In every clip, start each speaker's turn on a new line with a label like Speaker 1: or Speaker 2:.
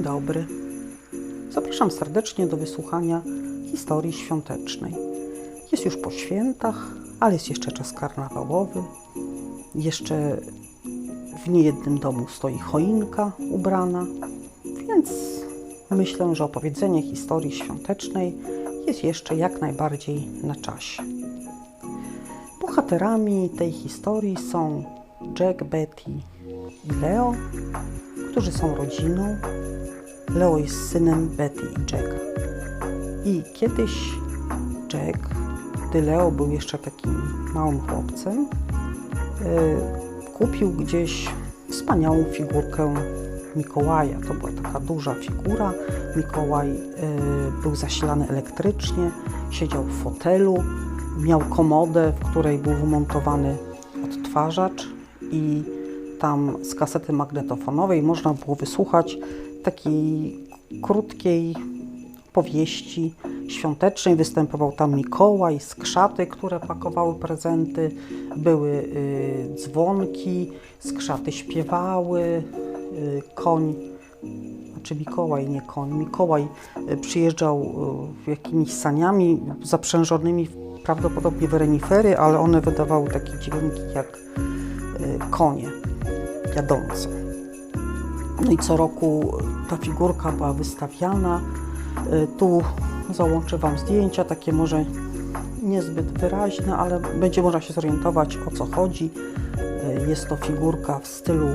Speaker 1: Dzień dobry. Zapraszam serdecznie do wysłuchania historii świątecznej. Jest już po świętach, ale jest jeszcze czas karnawałowy. Jeszcze w niejednym domu stoi choinka ubrana, więc myślę, że opowiedzenie historii świątecznej jest jeszcze jak najbardziej na czasie. Bohaterami tej historii są Jack, Betty i Leo, którzy są rodziną. Leo jest synem Betty i Jacka. I kiedyś Jack, gdy Leo był jeszcze takim małym chłopcem, y, kupił gdzieś wspaniałą figurkę Mikołaja. To była taka duża figura. Mikołaj y, był zasilany elektrycznie, siedział w fotelu, miał komodę, w której był wmontowany odtwarzacz i tam z kasety magnetofonowej można było wysłuchać takiej krótkiej powieści świątecznej. Występował tam Mikołaj, skrzaty, które pakowały prezenty, były y, dzwonki, skrzaty śpiewały, y, koń, znaczy Mikołaj, nie koń, Mikołaj y, przyjeżdżał jakimiś saniami zaprzężonymi prawdopodobnie w renifery, ale one wydawały takie dźwięki jak konie jadące. No i co roku ta figurka była wystawiana. Y, Tu załączę Wam zdjęcia, takie może niezbyt wyraźne, ale będzie można się zorientować o co chodzi. Y, Jest to figurka w stylu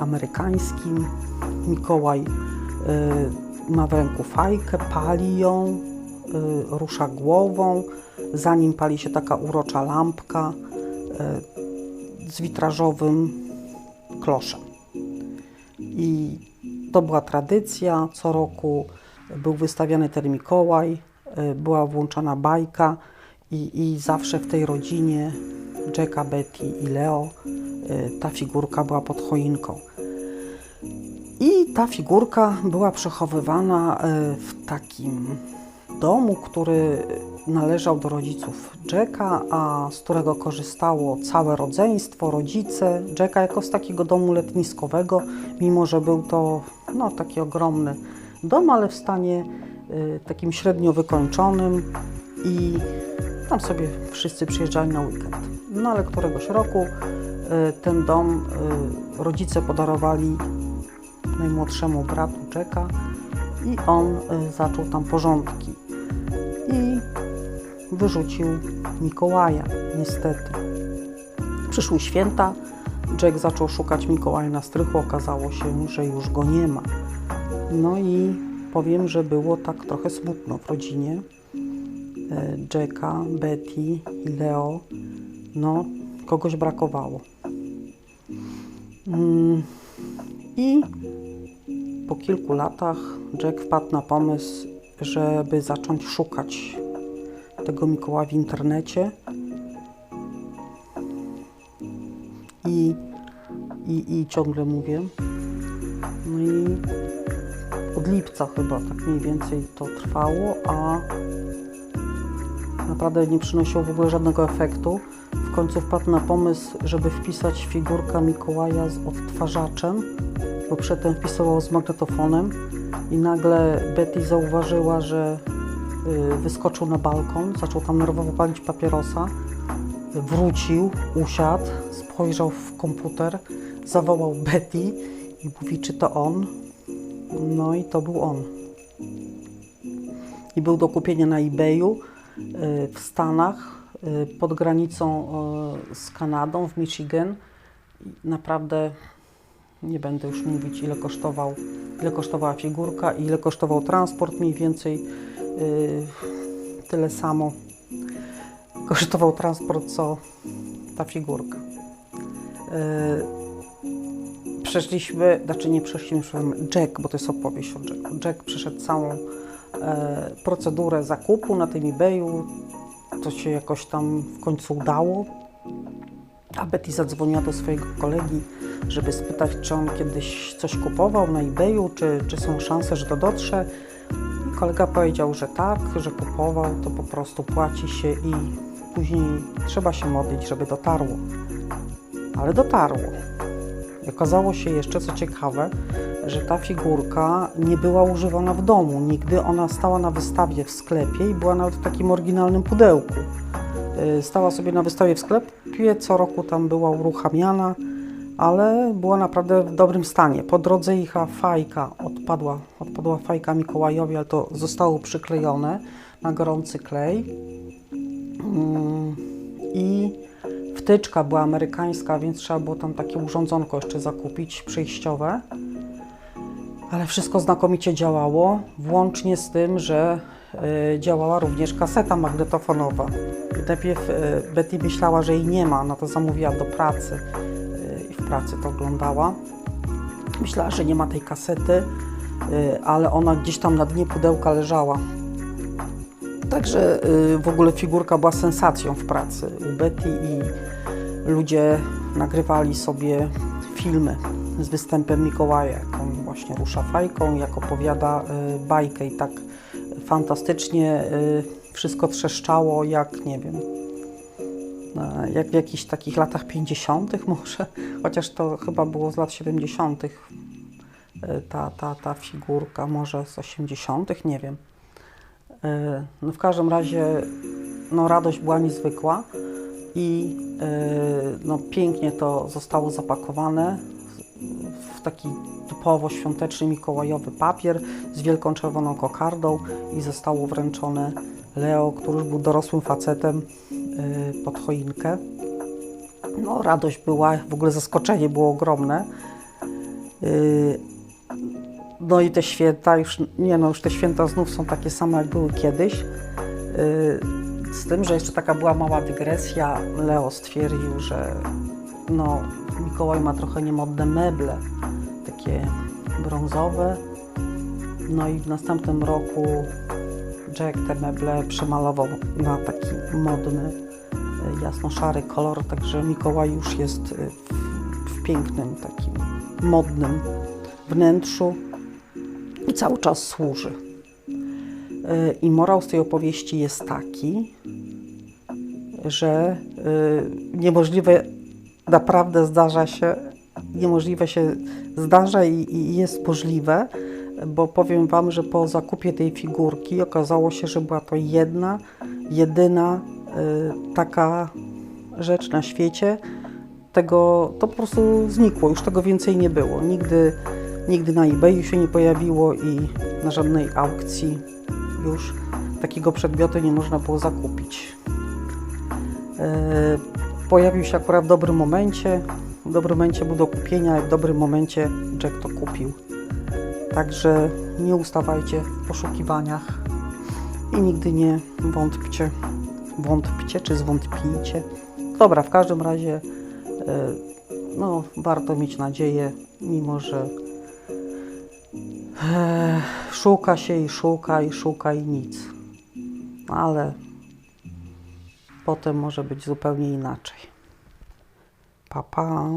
Speaker 1: amerykańskim. Mikołaj y, ma w ręku fajkę, pali ją, rusza głową, za nim pali się taka urocza lampka z witrażowym kloszem. I to była tradycja. Co roku był wystawiany ten Mikołaj, y, była włączana bajka i, i zawsze w tej rodzinie Jacka, Betty i Leo y, ta figurka była pod choinką. I ta figurka była przechowywana y, w takim domu, który należał do rodziców Jacka, a z którego korzystało całe rodzeństwo, rodzice Jacka, jako z takiego domu letniskowego, mimo że był to no, taki ogromny dom, ale w stanie y, takim średnio wykończonym i tam sobie wszyscy przyjeżdżali na weekend. No ale któregoś roku y, ten dom y, rodzice podarowali najmłodszemu bratu Jacka i on y, zaczął tam porządki i wyrzucił Mikołaja, niestety. Przyszły święta, Jack zaczął szukać Mikołaja na strychu, okazało się, że już go nie ma. No i powiem, że było tak trochę smutno w rodzinie e, Jacka, Betty i Leo. No, kogoś brakowało. Mm, I po kilku latach Jack wpadł na pomysł, żeby zacząć szukać tego Mikołaja w internecie. I, i, i ciągle mówię. No i od lipca chyba tak mniej więcej to trwało, a naprawdę nie przynosiło w ogóle żadnego efektu. W końcu wpadł na pomysł, żeby wpisać figurkę Mikołaja z odtwarzaczem, bo przedtem wpisywał z magnetofonem i nagle Betty zauważyła, że wyskoczył na balkon, zaczął tam nerwowo palić papierosa, wrócił, usiadł, spojrzał w komputer, zawołał Betty i mówi, czy to on? No i to był on. I był do kupienia na eBayu y, w Stanach, y, pod granicą y, z Kanadą, w Michigan. Naprawdę nie będę już mówić, ile kosztował, ile kosztowała figurka i ile kosztował transport, mniej więcej y, tyle samo kosztował transport, co ta figurka. Y, przeszliśmy, znaczy nie przeszliśmy, Jack, bo to jest opowieść o Jacku. Jack przeszedł całą e, procedurę zakupu na tym eBayu. To się jakoś tam w końcu udało. A Betty zadzwoniła do swojego kolegi, żeby spytać, czy on kiedyś coś kupował na eBayu, czy, czy są szanse, że to dotrze. Kolega powiedział, że tak, że kupował, to po prostu płaci się i później trzeba się modlić, żeby dotarło. Ale dotarło. I okazało się jeszcze, co ciekawe, że ta figurka nie była używana w domu. Nigdy ona stała na wystawie w sklepie i była nawet w takim oryginalnym pudełku. Y, Stała sobie na wystawie w sklepie, co roku tam była uruchamiana, ale była naprawdę w dobrym stanie. Po drodze ich fajka odpadła, odpadła fajka Mikołajowi, ale to zostało przyklejone na gorący klej. Mm, I wtyczka była amerykańska, więc trzeba było tam takie urządzonko jeszcze zakupić, przejściowe. Ale wszystko znakomicie działało, włącznie z tym, że y, działała również kaseta magnetofonowa. Najpierw y, Betty myślała, że jej nie ma, no to zamówiła do pracy pracy to oglądała. Myślała, że nie ma tej kasety, y, ale ona gdzieś tam na dnie pudełka leżała. Także y, w ogóle figurka była sensacją w pracy u Betty i ludzie nagrywali sobie filmy z występem Mikołaja, jak on właśnie rusza fajką, jak opowiada y, bajkę i tak fantastycznie wszystko trzeszczało, jak nie wiem, jak w jakichś takich latach 50. może, chociaż to chyba było z lat 70. y, ta, ta, ta figurka, może z 80., nie wiem. E, No w każdym razie no, radość była niezwykła i e, no, pięknie to zostało zapakowane w taki typowo świąteczny mikołajowy papier z wielką czerwoną kokardą i zostało wręczone Leo, który już był dorosłym facetem e, pod choinkę. No radość była, w ogóle zaskoczenie było ogromne. E, no i te święta już, nie no, już te święta znów są takie same, jak były kiedyś. Yy, Z tym, że jeszcze taka była mała dygresja. Leo stwierdził, że no, Mikołaj ma trochę niemodne meble, takie brązowe. No i w następnym roku Jack te meble przemalował na taki modny, yy, jasno-szary kolor, także Mikołaj już jest yy, w, w pięknym, takim modnym wnętrzu i cały czas służy. Yy, I morał z tej opowieści jest taki, że niemożliwe naprawdę zdarza się, niemożliwe się zdarza i, i jest możliwe, bo powiem Wam, że po zakupie tej figurki okazało się, że była to jedna, jedyna yy, taka rzecz na świecie. Tego to po prostu znikło, już tego więcej nie było. Nigdy Nigdy na eBayu się nie pojawiło i na żadnej aukcji już takiego przedmiotu nie można było zakupić. E, Pojawił się akurat w dobrym momencie. W dobrym momencie był do kupienia i w dobrym momencie Jack to kupił. Także nie ustawajcie w poszukiwaniach i nigdy nie wątpcie, wątpcie czy zwątpijcie. Dobra, w każdym razie e, no, warto mieć nadzieję, mimo że Ech, Szuka się i szuka i szuka i nic. Ale potem może być zupełnie inaczej. Pa, pa.